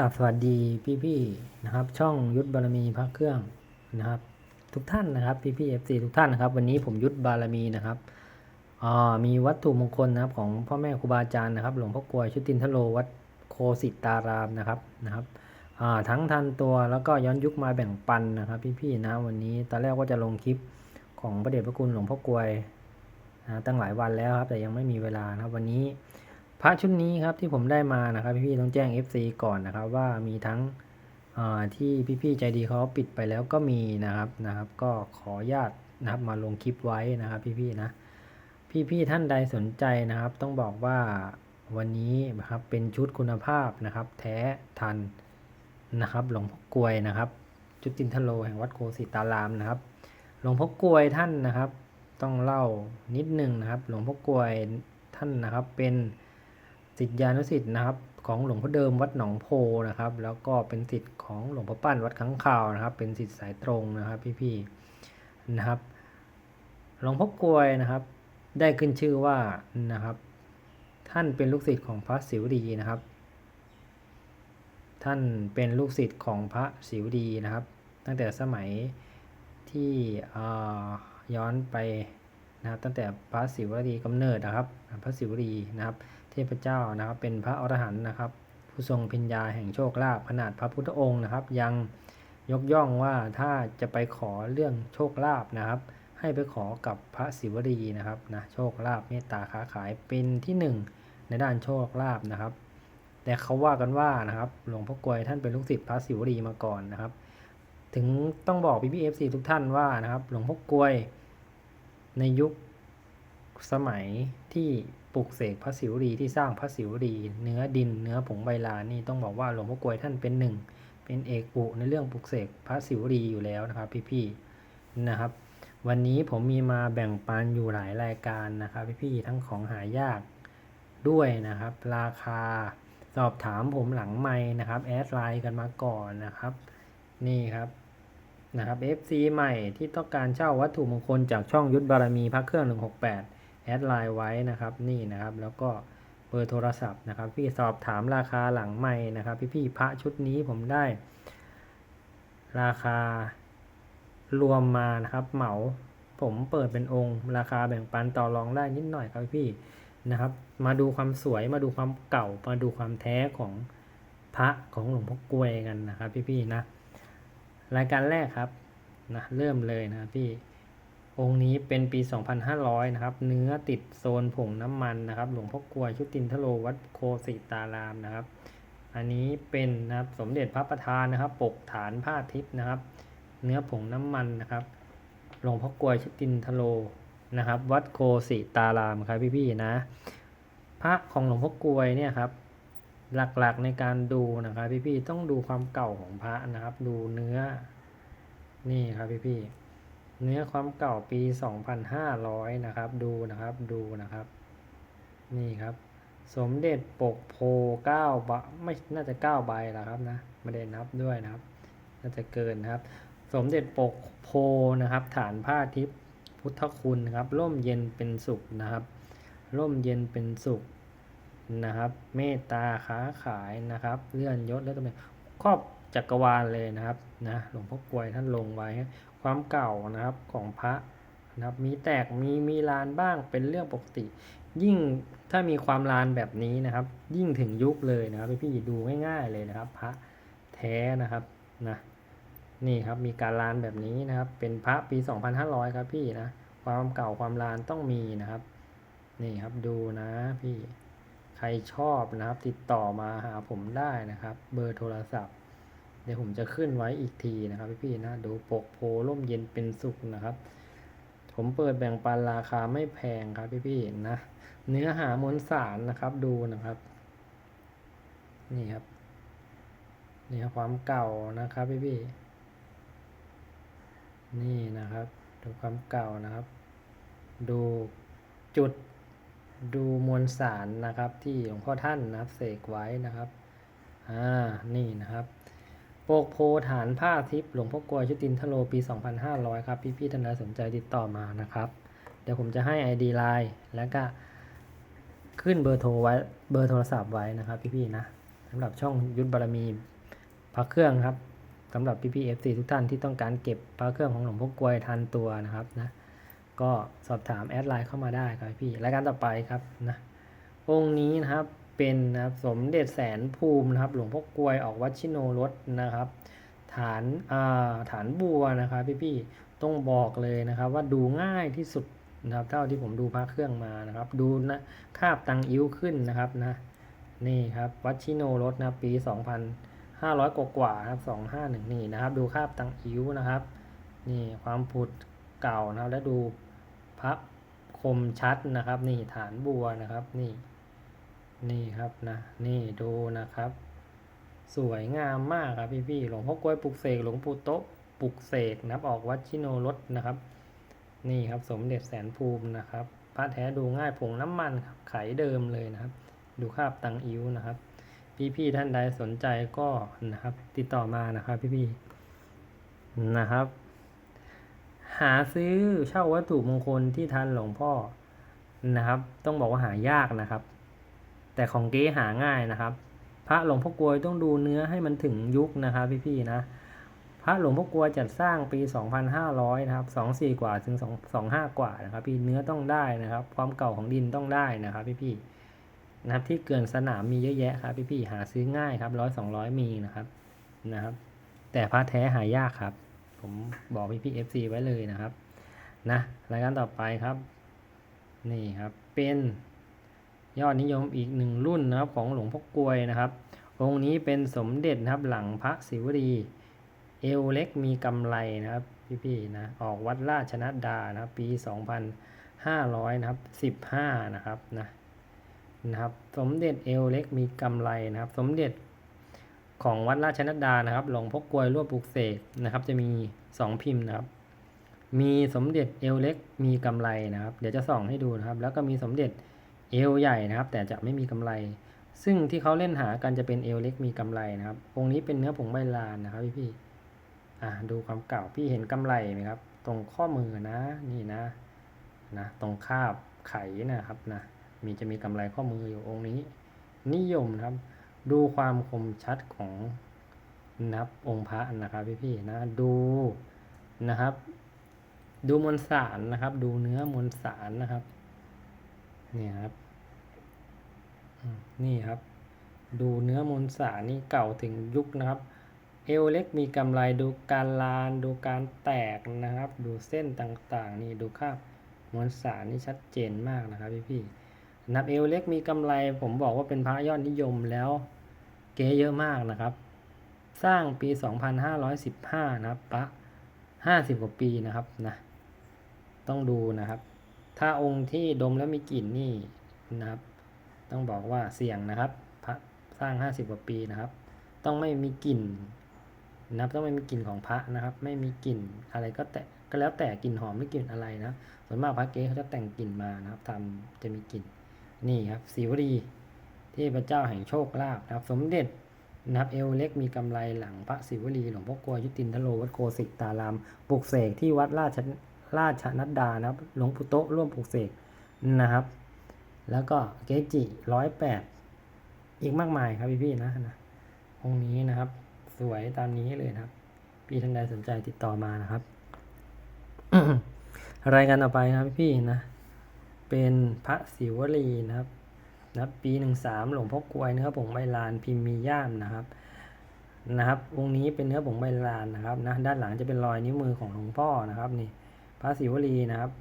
กับสวัสดีพี่ๆนะครับ ช่องยุทธบารมีพระเครื่องนะครับ ทุกท่านนะครับพี่ๆเอฟซีทุกท่านนะครับ วันนี้ผมยุทธบารมีนะครับอ่ามีวัตถุมงคลนะครับของพ่อแม่ครูบาอาจารย์นะครับหลวงพ่อกลวยชุตินทโลวัดโคสิตารามนะครับนะครับอ่าทั้งทันตัวแล้วก็ย้อนยุคมาแบ่งปันนะครับ พี่ๆนะวันนี้ตอนแรกว่าจะลงคลิปของพระเดชพระคุณหลวงพ่อกลวยนะตั้งหลายวันแล้วครับ แต่ยังไม่มีเวลานะครับ วันนี้ พระชุดนี้ครับที่ผมได้มานะครับ พี่ๆต้องแจ้ง FC ก่อนนะครับ ว่ามีทั้งอ่าที่พี่ๆใจดีเขาปิดไปแล้วก็มีนะครับนะครับ ก็ขออนุญาตนะครับมาลงคลิปไว้นะครับ พี่ๆนะ พี่ๆท่านใดสนใจนะครับ ต้องบอกว่าวันนี้นะครับเป็นชุดคุณภาพนะครับ แท้ทันนะครับหลวงพ่อกลวยนะครับ จุตินทโลแห่งวัดโคสิตารามนะครับหลวงพ่อกลวยท่านนะครับ ต้องเล่านิดนึงนะครับ หลวงพ่อกลวยท่านนะครับเป็น ศิษยานุศิษย์นะครับของหลวงพ่อเดิมวัดหนองโพนะครับ แล้วก็เป็นศิษย์ของหลวงพ่อปั้นวัดขังข่าวนะครับ เป็นศิษย์สายตรงนะครับพี่ๆนะครับหลวงพ่อกลวยนะครับ ได้ขึ้นชื่อว่านะครับ ท่านเป็นลูกศิษย์ของพระสิวดีนะครับ ท่านเป็นลูกศิษย์ของพระสิวดีนะครับ ตั้งแต่สมัยที่ย้อนไปนะครับ ตั้งแต่พระศิวดีกำเนิดนะครับ พระศิวดีนะครับ เทพเจ้านะครับ เป็นพระอรหันต์นะครับ ผู้ทรงพิญญาแห่งโชคลาภขนาดพระพุทธองค์นะครับ ยังยกย่องว่าถ้าจะไปขอเรื่องโชคลาภนะครับ ให้ไปขอกับพระศิวลีนะครับนะโชคลาภเมตตาค้าขายเป็นที่หนึ่งในด้านโชคลาภนะครับ แต่เขาว่ากันว่านะครับหลวงพ่อกลวยท่านเป็นลูกศิษย์พระศิวลีมาก่อนนะครับ ถึงต้องบอกพี่พีเอฟซีทุกท่านว่านะครับ หลวงพ่อกลวยในยุคสมัยที่ ปลูกเสกพระศิวลีที่สร้างพระศิวลีเนื้อดิน เนื้อผงใบลานนี่ต้องบอกว่าหลวงพ่อกลวยท่านเป็นหนึ่งเป็นเอกอุในเรื่องปลูกเสกพระศิวลีอยู่แล้วนะครับ พี่ๆนะครับ วันนี้ผมมีมาแบ่งปันอยู่หลายรายการนะครับ พี่ๆทั้งของหายากด้วยนะครับ ราคาสอบถามผมหลังไม้นะครับแอดไลน์กันมาก่อนนะครับ นี่ครับนะครับ FC ใหม่ที่ต้องการเช่าวัตถุมงคลจากช่องยุทธบารมีพระเครื่อง 168 แอดไลน์ไว้นะครับนี่นะครับ แล้วก็เบอร์โทรศัพท์นะครับ พี่สอบถามราคาหลังใหม่นะครับ พี่ๆพระชุดนี้ผมได้ ราคารวมมานะครับเหมาผมเปิดเป็นองค์ ราคาแบ่งปันต่อรองได้นิดหน่อยครับพี่นะครับ มาดูความสวยมาดูความเก่า มาดูความแท้ของพระของหลวงพ่อกลวยกันนะครับ พี่ๆนะ รายการแรกครับนะเริ่มเลยนะพี่ องค์นี้เป็นปี 2500 นะครับ เนื้อติดโซนผงน้ำมันนะครับ หลวงพ่อกลวยชุตินทโลวัดโคสิตารามนะครับ อันนี้เป็นนะครับสมเด็จพระประธานนะครับ ปกฐานผ้าทิพย์นะครับ เนื้อผงน้ำมันนะครับ หลวงพ่อกลวยชุตินทโลนะครับ วัดโคสิตารามครับพี่ๆนะ พระของหลวงพ่อกลวยเนี่ยครับ หลักๆในการดูนะครับพี่ๆต้องดูความเก่าของพระนะครับ ดูเนื้อ นี่ครับพี่ๆ เนื้อความเก่าปี 2,500 นะครับ ดูนะครับ ดูนะครับ นี่ครับ สมเด็จปกโพ9ใบไม่น่าจะ 9 ใบแล้วครับนะ ไม่ได้นับด้วยนะครับ น่าจะเกินนะครับ สมเด็จปกโพนะครับ ฐานผ้าทิพย์พุทธคุณครับ ร่มเย็นเป็นสุขนะครับ ร่มเย็นเป็นสุขนะครับ เมตตาค้าขายนะครับ เลื่อนยศและตำแหน่งครอบจักรวาลเลยนะครับ นะ หลวงพ่อกลวยท่านลงไว้ ความเก่านะครับของพระนะครับมีแตกมีมีลานบ้างเป็นเรื่องปกติ ยิ่งถ้ามีความลานแบบนี้นะครับ ยิ่งถึงยุคเลยนะครับพี่ดูง่ายๆเลยนะครับ พระแท้นะครับนะนี่ครับมีการลานแบบนี้นะครับ เป็นพระปี 2500 ครับพี่นะความเก่าความลานต้องมีนะครับ นี่ครับดูนะพี่ใครชอบนะครับ ติดต่อมาหาผมได้นะครับ เบอร์โทรศัพท์ เดี๋ยวผมจะขึ้นไว้อีกทีนะครับพี่ๆนะดูปกโพร่มเย็นเป็นสุขนะครับ ผมเปิดแบ่งปันราคาไม่แพงครับพี่ๆนะเนื้อหามวลสารนะครับดูนะครับ นี่ครับนี่ครับความเก่านะครับพี่ๆนี่นะครับดูความเก่านะครับ ดูจุดดูมวลสารนะครับที่หลวงพ่อท่านนะครับเสกไว้นะครับอ่านี่นะครับ โปกโพฐานผ้าทิพย์หลวงพ่อกลวยชุตินทโลปี 2500 ครับ พี่ๆท่านใดสนใจติดต่อมานะครับ เดี๋ยวผมจะให้ ID ไลน์แล้วก็ขึ้นเบอร์โทรไว้เบอร์โทรศัพท์ไว้นะครับ พี่ๆนะสำหรับช่องยุทธบารมีพระเครื่องครับสำหรับพี่พีเอฟซีทุกท่านที่ต้องการเก็บพระเครื่องของหลวงพ่อกลวยทันตัวนะครับนะก็สอบถามแอดไลน์เข้ามาได้ครับพี่รายการต่อไปครับนะองค์นี้นะครับ เป็นนะครับสมเด็จแสนภูมินะครับ หลวงพ่อกลวยออกวัดชิโนรสนะครับ ฐานอ่าฐานบัวนะครับพี่ๆต้องบอกเลยนะครับ ว่าดูง่ายที่สุดนะครับเท่าที่ผมดูพระเครื่องมานะครับ ดูนะคาบตังอิ้วขึ้นนะครับนะนี่ครับวัดชิโนรสนะปี 2,500 กว่ากว่าครับ251นี่นะครับ ดูคาบตังอิ้วนะครับนี่ความผุดเก่านะครับ แล้วดูพระคมชัดนะครับ นี่ฐานบัวนะครับนี่ นี่ครับนะนี่ดูนะครับ สวยงามมากครับพี่ๆหลวงพ่อกล้วยปลุกเสกหลวงปู่โต๊ะปลุกเสกนับออกวัดชิโนรสนะครับ นี่ครับสมเด็จแสนภูมินะครับพระแท้ดูง่ายผงน้ำมันครับไขเดิมเลยนะครับ ดูคาบตังอิ้วนะครับ พี่ๆท่านใดสนใจก็นะครับ ติดต่อมานะครับพี่ๆนะครับ หาซื้อเช่าวัตถุมงคลที่ทันหลวงพ่อนะครับ ต้องบอกว่าหายากนะครับ แต่ของเก๊หาง่ายนะครับ พระหลวงพ่อกลวยต้องดูเนื้อให้มันถึงยุคนะครับพี่ๆนะ พระหลวงพ่อกลวยจัดสร้างปี 2,500 นะครับ 24 กว่าถึง2 25 กว่านะครับ พี่เนื้อต้องได้นะครับ ความเก่าของดินต้องได้นะครับพี่ๆนะครับที่เกินสนามมีเยอะแยะครับพี่ๆหาซื้อง่ายครับร้อยสองร้อยมีนะครับนะครับ แต่พระแท้หายากครับ ผมบอกพี่ๆ FC ไว้เลยนะครับนะรายการต่อไปครับ นี่ครับเป็น ยอดนิยมอีกหนึ่งรุ่นนะครับของหลวงพ่อกลวยนะครับ องค์นี้เป็นสมเด็จนะครับหลังพระศิวลีเอวเล็กมีกำไรนะครับพี่ๆนะออกวัดราชนัดดานะครับปี 2500นะครับ15นะครับนะนะครับ สมเด็จเอวเล็กมีกำไรนะครับ สมเด็จของวัดราชนัดดานะครับหลวงพ่อกลวยร่วมปลูกเสกนะครับ จะมี 2 พิมพ์นะครับ มีสมเด็จเอวเล็กมีกำไรนะครับ เดี๋ยวจะส่องให้ดูนะครับ แล้วก็มีสมเด็จ เอวใหญ่นะครับ แต่จะไม่มีกำไร ซึ่งที่เขาเล่นหากันจะเป็นเอวเล็กมีกำไรนะครับองค์นี้เป็นเนื้อผงใบลานนะครับพี่พี่อ่าดูความเก่าพี่เห็นกำไรไหมครับ ตรงข้อมือนะนี่นะนะตรงคาบไขนะครับนะมีจะมีกำไรข้อมืออยู่องค์นี้ นิยมนะครับ ดูความคมชัดของนับองค์พระนะครับพี่พี่นะดูนะครับ ดูมวลสารนะครับ ดูเนื้อมวลสารนะครับ นี่ครับนี่ครับ ดูเนื้อมวลสานี่เก่าถึงยุคนะครับ เอวเล็กมีกำไรดูการลานดูการแตกนะครับ ดูเส้นต่างๆ นี่ดูคราบมวลสารนี่ชัดเจนมากนะครับพี่ๆนับเอวเล็กมีกำไรผมบอกว่าเป็นพระยอดนิยมแล้วเก๋เยอะมากนะครับ สร้างปี 2515 นะครับปะ50 กว่าปีนะครับนะต้องดูนะครับ ถ้าองค์ที่ดมแล้วมีกลิ่นนี่นะครับ ต้องบอกว่าเสี่ยงนะครับพระสร้าง 50 กว่าปีนะครับ ต้องไม่มีกลิ่นนะครับต้องไม่มีกลิ่นของพระนะครับ ไม่มีกลิ่นอะไรก็แต่ก็แล้วแต่กลิ่นหอมหรือกลิ่นอะไรนะส่วนมากพระเก๊เขาจะแต่งกลิ่นมานะครับทำจะมีกลิ่นนี่ครับสีวรีเทพระเจ้าแห่งโชคลาภนะครับ สมเด็จนะครับเอวเล็กมีกำไรหลังพระศิวลีหลวงพ่อกลัวยุตินทโลวัดโกสิกตารามปลุกเสกที่วัดราช ราชนัดดานะครับ หลวงปู่โตะร่วมปลุกเสกนะครับ แล้วก็เกจิร้อยแปดอีกมากมายครับพี่ๆนะนะองค์นี้นะครับ สวยตามนี้เลยนะครับ พี่ท่านใดสนใจติดต่อมานะครับรายการต่อไปครับพี่นะ เป็นพระศิวลีนะครับนับปีหนึ่งสามหลวงพ่อกลวยเนื้อผงใบลานพิมพ์มีย่ามนะครับนะครับองค์นี้เป็นเนื้อผงใบลานนะครับนะด้านหลังจะเป็นรอยนิ้วมือของหลวงพ่อนะครับนี่ ระศิวลีนะครับ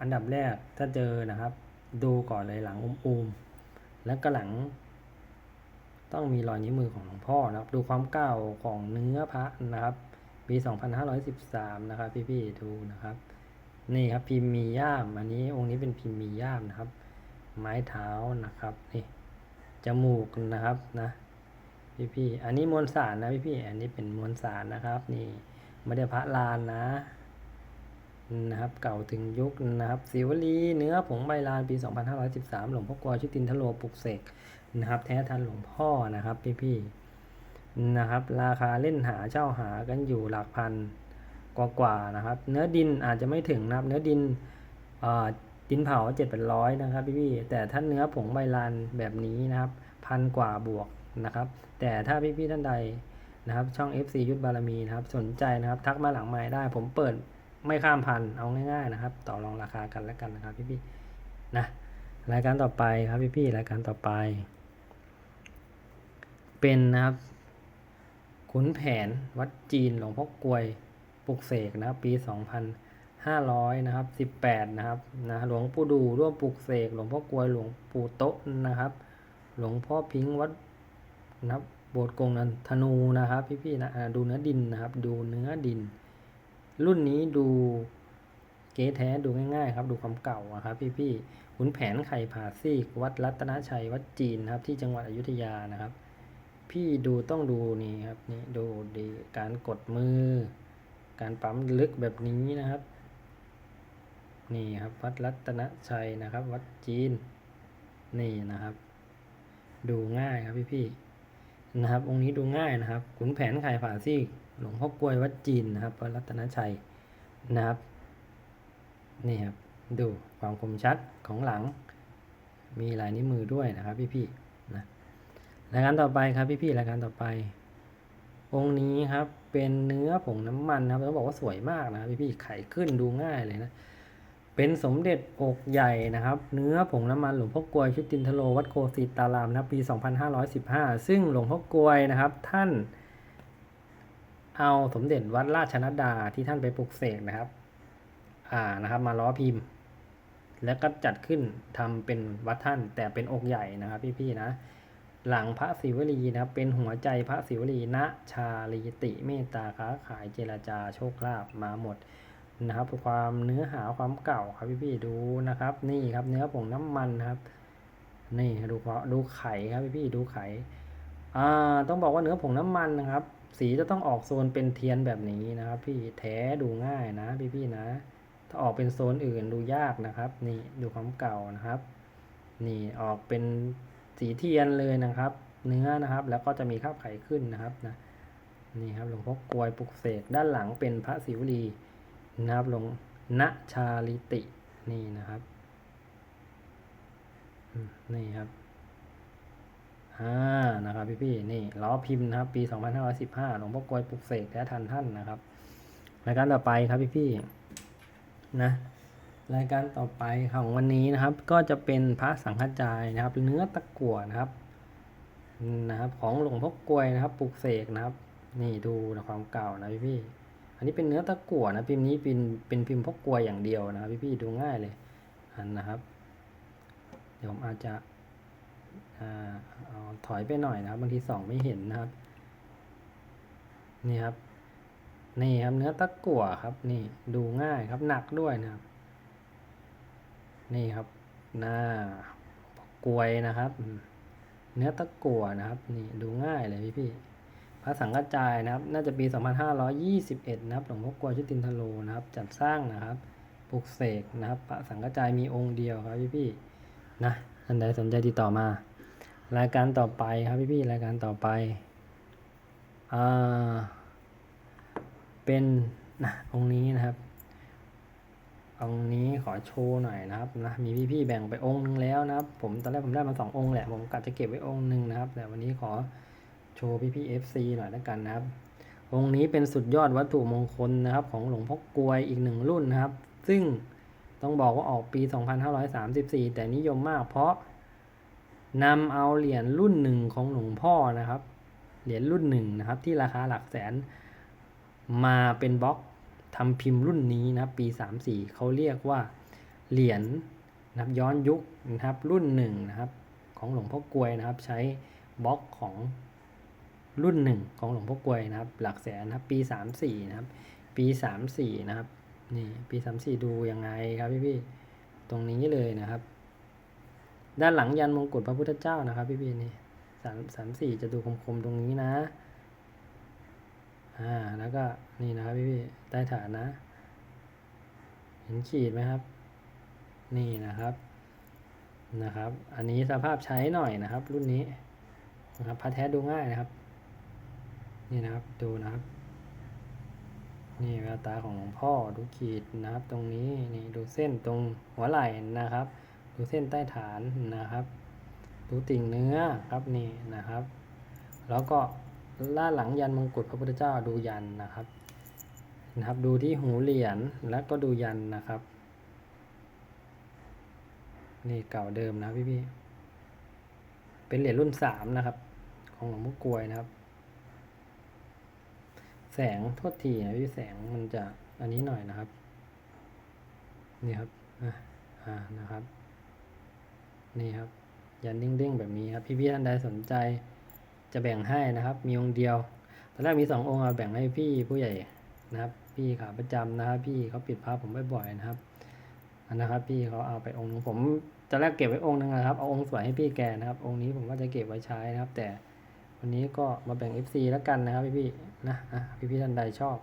อันดับแรกถ้าเจอนะครับ ดูก่อนเลยหลังอุ้มๆแล้วก็หลัง ต้องมีรอยนิ้วมือของหลวงพ่อนะครับ ดูความเก่าของเนื้อพระนะครับปี2513 นะครับ พี่ๆดูนะครับ นี่ครับพิมพ์มีย่ามอันนี้องค์นี้เป็นพิมพ์มีย่ามนะครับ ไม้เท้านะครับนี่จมูกนะครับนะพี่ๆอันนี้มวลสารนะพี่ๆอันนี้เป็นมวลสารนะครับ นี่ไม่ได้พระลานนะ นะครับเก่าถึงยุคนะครับศิวลีเนื้อผงใบลานปี 2513 หลวงพ่อกวชุตินทโลปลุกเสกนะครับ แท้ทันหลวงพ่อนะครับพี่ๆนะครับ ราคาเล่นหาเช่าหากันอยู่หลักพันกว่าๆนะครับ เนื้อดินอาจจะไม่ถึงนะครับ เนื้อดินดินเผาเจ็ดเป็นร้อยนะครับพี่ๆแต่ถ้าเนื้อผงใบลานแบบนี้นะครับ พันกว่าบวกนะครับ แต่ถ้าพี่ๆท่านใดนะครับ ช่อง FC ยุทธบารมีนะครับ สนใจนะครับ ทักมาหลังไม้ได้ผมเปิด ไม่ข้ามพันเอาง่าย ๆ นะครับ ต่อรองราคากันแล้วกันนะครับพี่ๆนะรายการต่อไปครับพี่ๆรายการต่อไป เป็นนะครับขุนแผนวัดจีนหลวงพ่อกลวยปลุกเสกนะครับปี 2500นะครับ18นะครับนะหลวงปู่ดูร่วมปลุกเสกหลวงพ่อกลวยหลวงปู่โต๊ะนะครับ หลวงพ่อพิงค์วัดนะครับโบสถ์กงนันธนูนะครับ พี่ๆนะดูเนื้อดินนะครับ ดูเนื้อดิน รุ่นนี้ดูเก๊แท้ดูง่ายๆ ครับ ดูความเก่าครับพี่ๆขุนแผนไข่ผาซีกวัดรัตนชัยวัดจีนครับ ที่จังหวัดอยุธยานะครับ พี่ดูต้องดูนี่ครับนี่ดูดีการกดมือ การปั๊มลึกแบบนี้นะครับ นี่ครับวัดรัตนชัยนะครับ วัดจีนนี่นะครับ ดูง่ายครับพี่ๆนะครับองค์นี้ดูง่ายนะครับขุนแผนไข่ฝาซีก หลวงพ่อกวยวัดจีนนะครับวัดรัตนชัยนะครับนี่ครับดูความคมชัดของหลัง มีลายนิ้วมือด้วยนะครับ พี่พี่ๆนะรายการต่อไปครับพี่ๆรายการต่อไป องค์นี้ครับเป็นเนื้อผงน้ำมันนะครับต้องบอกว่าสวยมากนะครับพี่ๆไขขึ้นดูง่ายเลยนะเป็นสมเด็จอกใหญ่นะครับ เนื้อผงน้ำมันหลวงพ่อกวยชุตินทโลวัดโคสิตารามนะครับปี 2515 ซึ่งหลวงพ่อกวยนะครับ ท่าน เอาสมเด็จวัดราชนัดดาที่ท่านไปปลุกเสกนะครับ อ่านะครับ มาล้อพิมพ์ แล้วก็จัดขึ้นทำเป็นวัดท่านแต่เป็นอกใหญ่นะครับ พี่ๆนะ หลังพระศิวลีนะครับ เป็นหัวใจพระศิวลีณชาลีติเมตตาค้าขายเจรจาโชคลาภมาหมดนะครับความเนื้อหาความเก่าครับพี่ๆดูนะครับ นี่ครับเนื้อผงน้ำมันครับ นี่ดูเพราะดูไข่ครับพี่ๆดูไข่อ่าต้องบอกว่าเนื้อผงน้ำมันนะครับ สีจะต้องออกโซนเป็นเทียนแบบนี้นะครับ พี่แท้ดูง่ายนะพี่ๆนะ ถ้าออกเป็นโซนอื่นดูยากนะครับ นี่ดูความเก่านะครับ นี่ออกเป็นสีเทียนเลยนะครับ เนื้อนะครับ แล้วก็จะมีข้าวไข่ขึ้นนะครับนะนี่ครับหลวงพ่อกลวยปลุกเสกด้านหลังเป็นพระศิวลีนะครับหลวงณชาลิตินี่นะครับนี่ครับ อ่านะครับพี่พี่นี่ล้อพิมพ์นะครับ ปี 2515หลวงพ่อกลวยปลุกเสกแท้ทันท่านนะครับ รายการต่อไปครับพี่พี่นะรายการต่อไปของวันนี้นะครับ ก็จะเป็นพระสังฆจายนะครับ เนื้อตะกั่วนะครับนะครับ ของหลวงพ่อกลวยนะครับปลุกเสกนะครับ นี่ดูนะความเก่านะพี่พี่อันนี้เป็นเนื้อตะกั่วนะพิมพ์นี้เป็นเป็นพิมพ์พ่อกลวยอย่างเดียวนะครับพี่พี่ดูง่ายเลยอันนะครับ เดี๋ยวผมอาจจะ ถอยไปหน่อยนะครับ บางทีส่องไม่เห็นนะครับ นี่ครับ นี่ครับเนื้อตะกั่วครับ นี่ดูง่ายครับหนักด้วยนะครับ นี่ครับหน้ากลวยนะครับ เนื้อตะกั่วนะครับ นี่ดูง่ายเลยพี่พี่พระสังฆจจายนะครับ น่าจะปี 2521 นะครับหลวงพ่อกวยชุตินทโลนะครับ จัดสร้างนะครับปลุกเสกนะครับ พระสังฆจจายมีองค์เดียวครับพี่พี่นะท่านใดสนใจติดต่อมา รายการต่อไปครับพี่พี่ๆรายการต่อไปอ่าเป็นนะองค์นี้นะครับ องค์นี้ขอโชว์หน่อยนะครับนะมีพี่ๆแบ่งไปองค์นึงแล้วนะครับ ผมตอนแรกผมได้มาสององค์แหละผมกะจะเก็บไว้องค์หนึ่งนะครับ แต่วันนี้ขอโชว์พี่ๆ FC หน่อยแล้วกันนะครับ องค์นี้เป็นสุดยอดวัตถุมงคลนะครับ ของหลวงพ่อกลวยอีกหนึ่งรุ่นนะครับ ซึ่งต้องบอกว่าออกปี 2534 แต่นิยมมากเพราะ นำเอาเหรียญรุ่นหนึ่งของหลวงพ่อนะครับ เหรียญรุ่นหนึ่งนะครับ ที่ราคาหลักแสนมาเป็นบล็อกทำพิมพ์รุ่นนี้นะครับปี 34เขาเรียกว่าเหรียญนะครับย้อนยุคนะครับรุ่นหนึ่งนะครับ ของหลวงพ่อกลวยนะครับ ใช้บล็อกของรุ่นหนึ่งของหลวงพ่อกลวยนะครับ หลักแสนนะครับ ปี 34นะครับ ปี 34นะครับนี่ปี 34 ดูยังไงครับพี่พี่ๆตรงนี้เลยนะครับ ด้านหลังยันมงกุฎพระพุทธเจ้านะครับ พี่พี่นี่สามสามสี่จะดูคมๆตรงนี้นะอ่าแล้วก็นี่นะครับพี่พี่ใต้ฐานนะ เห็นขีดไหมครับ นี่นะครับนะครับ อันนี้สภาพใช้หน่อยนะครับ รุ่นนี้นะครับพระแท้ดูง่ายนะครับ นี่นะครับดูนะครับ นี่แววตาของหลวงพ่อดูขีดนะครับ ตรงนี้นี่ดูเส้นตรงหัวไหล่นะครับ ดูเส้นใต้ฐานนะครับ ดูติ่งเนื้อครับนี่นะครับ แล้วก็ล่าหลังยันมงกุฎพระพุทธเจ้าดูยันนะครับนะครับดูที่หูเหรียญแล้วก็ดูยันนะครับ นี่เก่าเดิมนะพี่พี่เป็นเหรียญรุ่นสามนะครับ ของหลวงพ่อกลวยนะครับ แสงโทษทีนะพี่แสงมันจะอันนี้หน่อยนะครับ นี่ครับอ่านะครับ นี่ครับยันเด้งๆแบบนี้ครับพี่ๆท่านใดสนใจจะแบ่งให้นะครับ มีองค์เดียวตอนแรกมีสององค์เอาแบ่งให้พี่ผู้ใหญ่นะครับ พี่ขาประจำนะครับ พี่เขาปิดพระผมบ่อยๆนะครับอันนะครับ พี่เขาเอาไปองค์หนึงผมตอนแรกเก็บไว้องค์หนึงนะครับเอาองค์สวยให้พี่แกนะครับ องค์นี้ผมก็จะเก็บไว้ใช้นะครับ แต่วันนี้ก็มาแบ่ง FC แล้วกันนะครับพี่ๆนะอ่พี่ๆท่านใดชอบ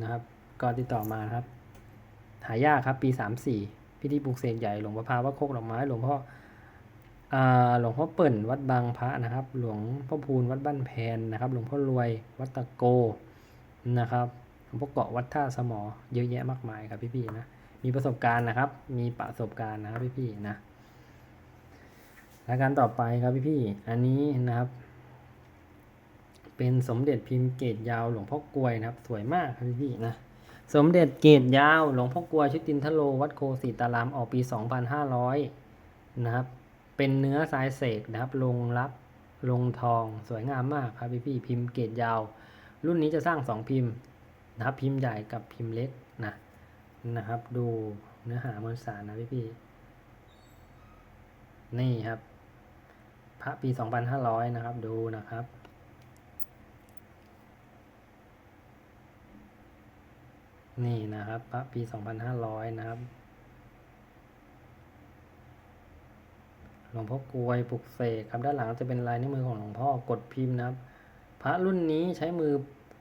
นะครับก็ติดต่อมาครับ หายากครับปีสามสี่ พิธีปลูกเสกใหญ่หลวงพ่อพาวัดโคกดอกไม้หลวงพ่อหลวงพ่อเปิ่นวัดบางพระนะครับ หลวงพ่อพูนวัดบ้านแพนนะครับ หลวงพ่อรวยวัดตะโกนะครับหลวงพ่อเกาะวัดท่าสมอเยอะแยะมากมายครับพี่ๆนะมีประสบการณ์นะครับ มีประสบการณ์นะครับพี่ๆนะรายการต่อไปครับพี่ๆอันนี้นะครับ เป็นสมเด็จพิมพ์เกตยาวหลวงพ่อกลวยนะครับ สวยมากครับพี่ๆนะ สมเด็จเกตยาว หลวงพ่อกลัวชุตินทโล วัดโคสีตารามออกปี 2500 นะครับ เป็นเนื้อทรายเสกนะครับ ลงรับลงทองสวยงามมากครับพี่พี่พิมพ์เกตยาว รุ่นนี้จะสร้างสองพิมพ์นะครับ พิมพ์ใหญ่กับพิมพ์เล็กนะนะครับ ดูเนื้อหามวลสารนะพี่พี่นี่ครับ พระปี 2500 นะครับ ดูนะครับ นี่นะครับพระปี 2500 นะครับ หลวงพ่อกลวยปลุกเสกครับด้านหลังจะเป็นลายนิ้วมือของหลวงพ่อกดพิมพ์นะครับ พระรุ่นนี้ใช้มือ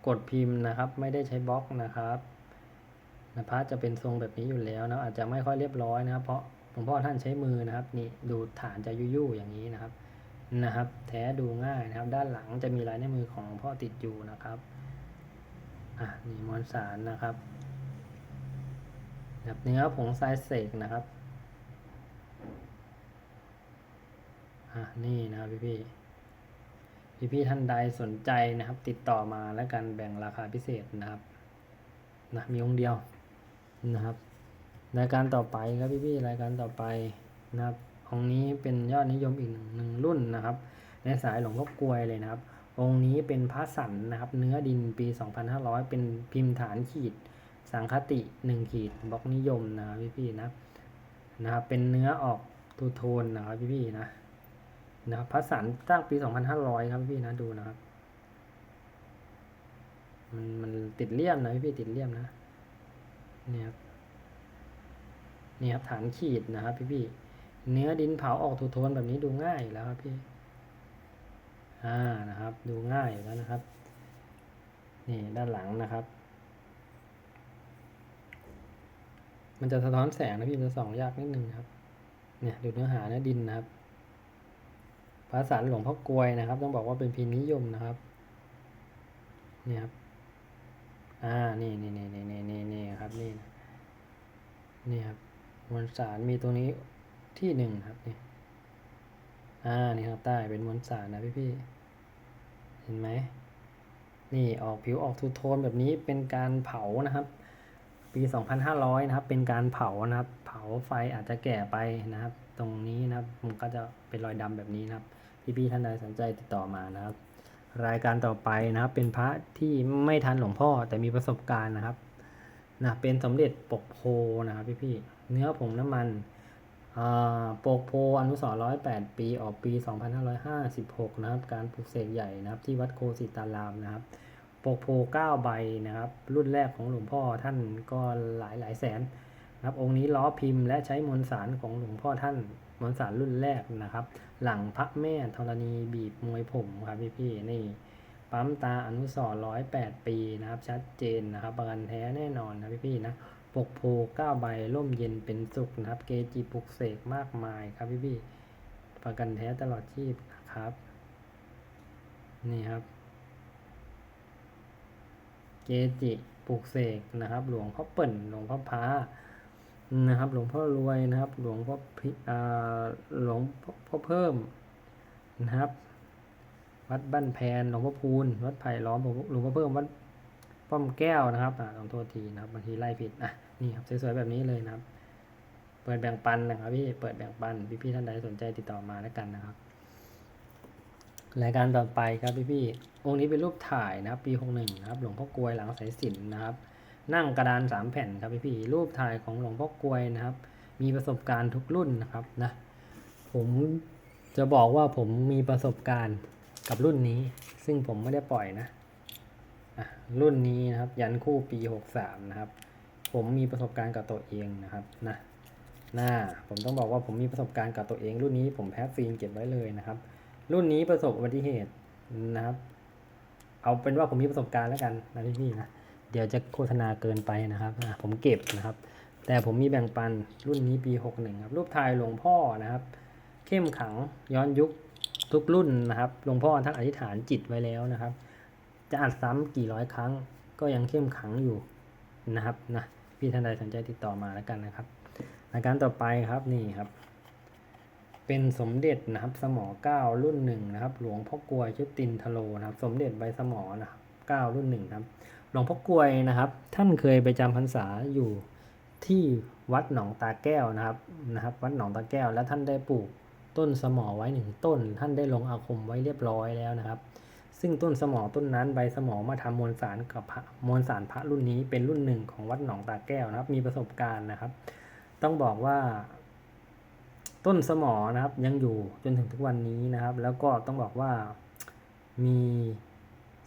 กดพิมพ์นะครับ ไม่ได้ใช้บล็อกนะครับนะพระจะเป็นทรงแบบนี้อยู่แล้วนะอาจจะไม่ค่อยเรียบร้อยนะครับ เพราะหลวงพ่อท่านใช้มือนะครับ นี่ดูฐานจะยุ่ยๆอย่างนี้นะครับนะครับ แท้ดูง่ายนะครับ ด้านหลังจะมีลายนิ้วมือของหลวงพ่อติดอยู่นะครับอะนี่มวลสารนะครับ เนื้อผงทรายเสกนะครับอะนี่นะครับพี่พี่พี่พี่ท่านใดสนใจนะครับ ติดต่อมาแล้วกันแบ่งราคาพิเศษนะครับนะมีองค์เดียวนะครับรายการต่อไปครับพี่พี่รายการต่อไปนะครับองค์นี้เป็นยอดนิยมอีกหนึ่งหนึ่งรุ่นนะครับ ในสายหลวงพ่อกลวยเลยนะครับ องค์นี้เป็นพระสันนะครับ เนื้อดินปี 2500 เป็นพิมพ์ฐานขีด สังคติหนึ่งขีดบล็อกนิยมนะครับพี่ๆนะนะครับเป็นเนื้อออกทูโทนนะครับพี่ๆนะนะครับพระสันสร้างปี 2500 ครับพี่ๆนะดูนะครับ มันมันติดเลี่ยมนะพี่ๆติดเลี่ยมนะเนี่ยครับนี่ครับฐานขีดนะครับพี่ๆเนื้อดินเผาออกทูโทนแบบนี้ดูง่ายแล้วครับพี่อ่านะครับ ดูง่ายแล้วนะครับ นี่ด้านหลังนะครับ มันจะสะท้อนแสงนะพี่มันจะส่องยากนิดนึงครับ เนี่ยดูเนื้อหาเนื้อดินนะครับภาษาหลวงพ่อกลวยนะครับ ต้องบอกว่าเป็นพิมพ์นิยมนะครับ เนี่ยครับ อ่า นี่นี่นี่นี่นี่นี่นี่ครับ นี่นี่ครับมวลสารมีตรงนี้ที่หนึ่งครับนี่อ่า นี่ข้างใต้เป็นมวลสารนะพี่พี่เห็นไหมนี่ออกผิวออกทูโทนแบบนี้เป็นการเผานะครับ ปี 2500 นะครับ เป็นการเผานะครับ เผาไฟอาจจะแก่ไปนะครับ ตรงนี้นะครับมันก็จะเป็นรอยดำแบบนี้นะครับ พี่ๆท่านใดสนใจติดต่อมานะครับ รายการต่อไปนะครับ เป็นพระที่ไม่ทันหลวงพ่อแต่มีประสบการณ์นะครับนะเป็นสมเด็จปกโพนะครับพี่ๆเนื้อผงน้ำมันอ่าปกโพอนุสรณ์108ปีออกปี 2556 นะครับ การปลูกเสกใหญ่นะครับ ที่วัดโคสิตารามนะครับ ปกโพ9ใบนะครับ รุ่นแรกของหลวงพ่อท่านก็หลายหลายแสนนะครับ องค์นี้ล้อพิมพ์และใช้มวลสารของหลวงพ่อท่านมวลสารรุ่นแรกนะครับ หลังพระแม่ธรณีบีบมวยผมครับพี่ๆนี่ ปั๊มตาอนุสรณ์108ปีนะครับ ชัดเจนนะครับประกันแท้แน่นอนนะพี่ๆนะปกโพ9ใบร่มเย็นเป็นสุขนะครับ เกจิปลุกเสกมากมายครับพี่ๆประกันแท้ตลอดชีพนะครับ นี่ครับ เกจิปลุกเสกนะครับ หลวงพ่อเปิ่นหลวงพ่อพานะครับ หลวงพ่อรวยนะครับ หลวงพ่อพิอ่าหลวงพ่อเพิ่มนะครับ วัดบ้านแพนหลวงพ่อพูนวัดไผ่ล้อมหลวงพ่อเพิ่มวัดป้อมแก้วนะครับอ่าขอโทษทีนะครับบางทีไล่ผิดอะนี่ครับสวยๆแบบนี้เลยนะครับ เปิดแบ่งปันนะครับพี่เปิดแบ่งปันพี่ๆท่านใดสนใจติดต่อมาแล้วกันนะครับ รายการต่อไปครับพี่ๆองค์นี้เป็นรูปถ่ายนะครับ ปี61นะครับ หลวงพ่อกลวยหลังสายสิญนนะครับ นั่งกระดานสามแผ่นครับพี่ๆรูปถ่ายของหลวงพ่อกลวยนะครับ มีประสบการณ์ทุกรุ่นนะครับนะผมจะบอกว่าผมมีประสบการณ์กับรุ่นนี้ ซึ่งผมไม่ได้ปล่อยนะอะรุ่นนี้นะครับ ยันคู่ปี63นะครับ ผมมีประสบการณ์กับตัวเองนะครับนะหน้าผมต้องบอกว่าผมมีประสบการณ์กับตัวเองรุ่นนี้ผมแพ้ฟิล์มเก็บไว้เลยนะครับ รุ่นนี้ประสบอุบัติเหตุนะครับ เอาเป็นว่าผมมีประสบการณ์แล้วกันนะพี่ๆนะ เดี๋ยวจะโฆษณาเกินไปนะครับผมเก็บนะครับ แต่ผมมีแบ่งปันรุ่นนี้ปี 61 ครับ รูปถ่ายหลวงพ่อนะครับ เข้มขังย้อนยุคทุกรุ่นนะครับหลวงพ่อท่านอธิษฐานจิตไว้แล้วนะครับ จะอัดซ้ำกี่ร้อยครั้ง ก็ยังเข้มขังอยู่นะครับนะพี่ท่านใดสนใจติดต่อมาแล้วกันนะครับรายการต่อไปครับนี่ครับ เป็นสมเด็จนะครับสมอเก้ารุ่นหนึ่งนะครับ หลวงพ่อกลวยชุดตินทโลนะครับ สมเด็จใบสมอนะครับเก้ารุ่นหนึ่งครับ หลวงพ่อกลวยนะครับ ท่านเคยไปจำพรรษาอยู่ที่วัดหนองตาแก้วนะครับนะครับ วัดหนองตาแก้ว แล้วท่านได้ปลูกต้นสมอไว้หนึ่งต้น ท่านได้ลงอาคมไว้เรียบร้อยแล้วนะครับ ซึ่งต้นสมอต้นนั้นใบสมอมาทำมวลสารกับพระมวลสารพระรุ่นนี้เป็นรุ่นหนึ่งของวัดหนองตาแก้วนะครับ มีประสบการณ์นะครับ ต้องบอกว่า ต้นสมอนะครับยังอยู่จนถึงทุกวันนี้นะครับ แล้วก็ต้องบอกว่ามี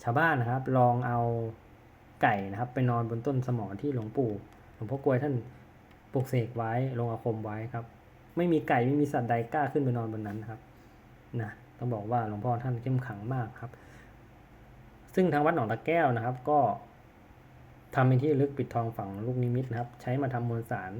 ชาวบ้านนะครับ ลองเอาไก่นะครับ ไปนอนบนต้นสมอที่หลวงปู่หลวงพ่อกลวยท่านปลุกเสกไว้ลงอาคมไว้ครับ ไม่มีไก่ไม่มีสัตว์ใดกล้าขึ้นไปนอนบนนั้นครับนะต้องบอกว่าหลวงพ่อท่านเข้มขังมากครับ ซึ่งทางวัดหนองตะแก้วนะครับ ก็ทำเป็นที่ลึกปิดทองฝังลูกนิมิตนะครับ ใช้มาทำมวลสาร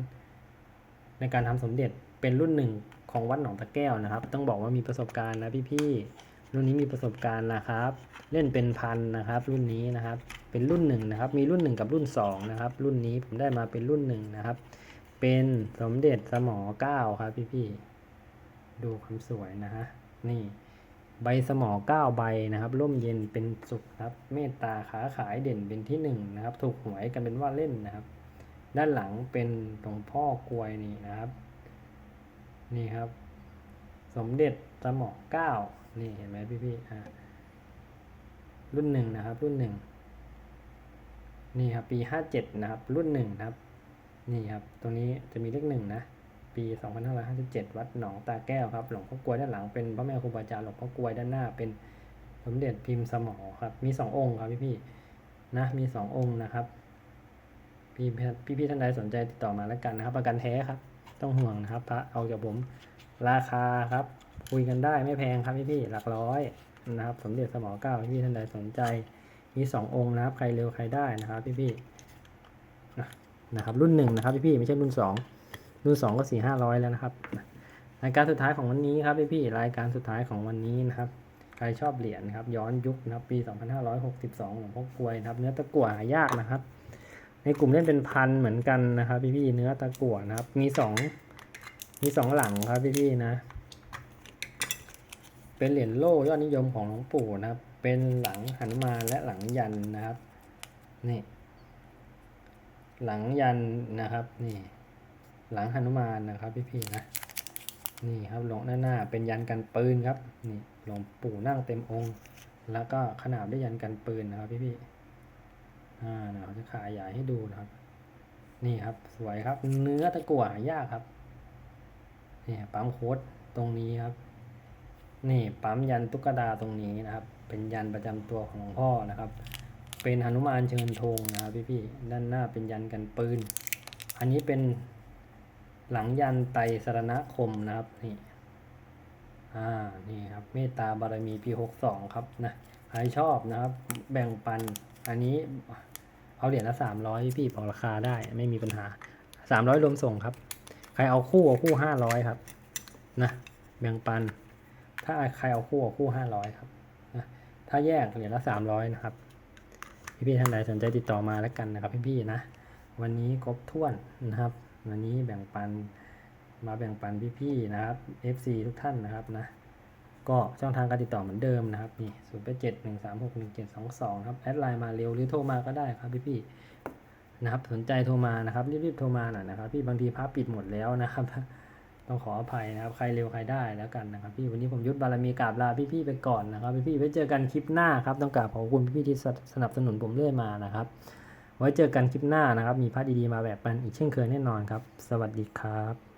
ในการทำสมเด็จ เป็นรุ่นหนึ่งของวัดหนองตะแก้วนะครับ ต้องบอกว่ามีประสบการณ์นะพี่ๆรุ่นนี้มีประสบการณ์นะครับ เล่นเป็นพันนะครับ รุ่นนี้นะครับ เป็นรุ่นหนึ่งนะครับ มีรุ่นหนึ่งกับรุ่นสองนะครับ รุ่นนี้ผมได้มาเป็นรุ่นหนึ่งนะครับ เป็นสมเด็จสมอเก้าครับพี่ๆดูความสวยนะฮะนี่ใบสมอเก้าใบนะครับร่มเย็นเป็นสุขครับ เมตตาขาขายเด่นเป็นที่หนึ่งนะครับ ถูกหวยกันเป็นว่าเล่นนะครับ ด้านหลังเป็นหลวงพ่อกลวยนี่นะครับ นี่ครับ สมเด็จสมอเก้านี่เห็นไหมพี่ๆอ่ารุ่นหนึ่งนะครับ รุ่นหนึ่งนี่ครับปีห้าเจ็ดนะครับ รุ่นหนึ่งนะครับ นี่ครับ ตรงนี้จะมีเลขหนึ่งนะ ปี2557วัดหนองตาแก้วครับ หลวงพ่อกลวยด้านหลังเป็นพระแม่ครูบาอาจารย์หลวงพ่อกลวยด้านหน้าเป็นสมเด็จพิมพ์สมอครับ มีสององค์ครับพี่พี่นะมีสององค์นะครับพี่พี่พี่ท่านใดสนใจติดต่อมาแล้วกันนะครับ ประกันแท้ครับ ต้องห่วงนะครับพระเอาจากผมราคาครับ คุยกันได้ไม่แพงครับพี่พี่หลักร้อยนะครับ สมเด็จสมอเก้าพี่พี่ท่านใดสนใจ มีสององค์นะครับใครเร็วใครได้นะครับพี่พี่นะครับรุ่นหนึ่งนะครับพี่พี่ไม่ใช่รุ่นสองรุ่นสองก็สี่ห้าร้อยแล้วนะครับรายการสุดท้ายของวันนี้ครับพี่พี่รายการสุดท้ายของวันนี้นะครับใครชอบเหรียญนะครับย้อนยุคนะครับปี 2562หลวงพ่อกลวยนะครับเนื้อตะกั่วหายากนะครับ ในกลุ่มเล่นเป็นพันเหมือนกันนะครับพี่พี่ๆเนื้อตะกั่วนะครับ มีสองมีสองหลังครับพี่พี่ๆนะ เป็นเหรียญโล่ยอดนิยมของหลวงปู่นะครับ เป็นหลังหันุมานและหลังยันนะครับนี่หลังยันนะครับนี่หลังหนุมานนะครับพี่ๆนะนี่ครับหลวงหน้าหน้าเป็นยันกันปืนครับนี่หลวงปู่นั่งเต็มองค์ แล้วก็ขนาบด้วยยันกันปืนนะครับพี่ๆ อ่าเดี๋ยวเราจะขยายให้ดูนะครับ นี่ครับสวยครับ เนื้อตะกั่วหายากครับนี่ปั๊มโค้ดตรงนี้ครับ นี่ปั๊มยันตุ๊กตาตรงนี้นะครับ เป็นยันประจำตัวของหลวงพ่อนะครับ เป็นหนุมานเชิญธงนะครับพี่ๆด้านหน้าเป็นยันกันปืน อันนี้เป็นหลังยันไตสรณคมนะครับนี่อ่านี่ครับเมตตาบารมีปีหกสองครับนะใครชอบนะครับ แบ่งปันอันนี้ เอาเหรียญละสามร้อยพี่บอกราคาได้ไม่มีปัญหาสามร้อยรวมส่งครับ ใครเอาคู่เอาคู่ห้าร้อยครับนะแบ่งปัน ถ้าใครเอาคู่เอาคู่ห้าร้อยครับนะถ้าแยกเหรียญละสามร้อยนะครับพี่ๆท่านใดสนใจติดต่อมาแล้วกันนะครับพี่ๆนะ วันนี้ครบถ้วนนะครับ วันนี้แบ่งปันมาแบ่งปันพี่ๆนะครับ FC ทุกท่านนะครับนะ ก็ช่องทางการติดต่อเหมือนเดิมนะครับนี่ศูนย์แปดเจ็ดหนึ่งสามหกหนึ่งเจ็ดสองสองครับแอดไลน์มาเร็วหรือโทรมาก็ได้ครับพี่ๆนะครับสนใจโทรมานะครับรีบๆโทรมาหน่อยนะครับ พี่บางทีพับปิดหมดแล้วนะครับต้องขออภัยนะครับ ใครเร็วใครได้แล้วกันนะครับ พี่วันนี้ผมยุทธบารมีกราบลาพี่ๆไปก่อนนะครับพี่ๆไว้เจอกันคลิปหน้าครับต้องกราบขอบคุณพี่ๆที่สนับสนุนผมเรื่อยมานะครับ ไว้เจอกันคลิปหน้านะครับ มีพาร์ทดีๆมาแบบมันอีกเช่นเคยแน่นอนครับ สวัสดีครับ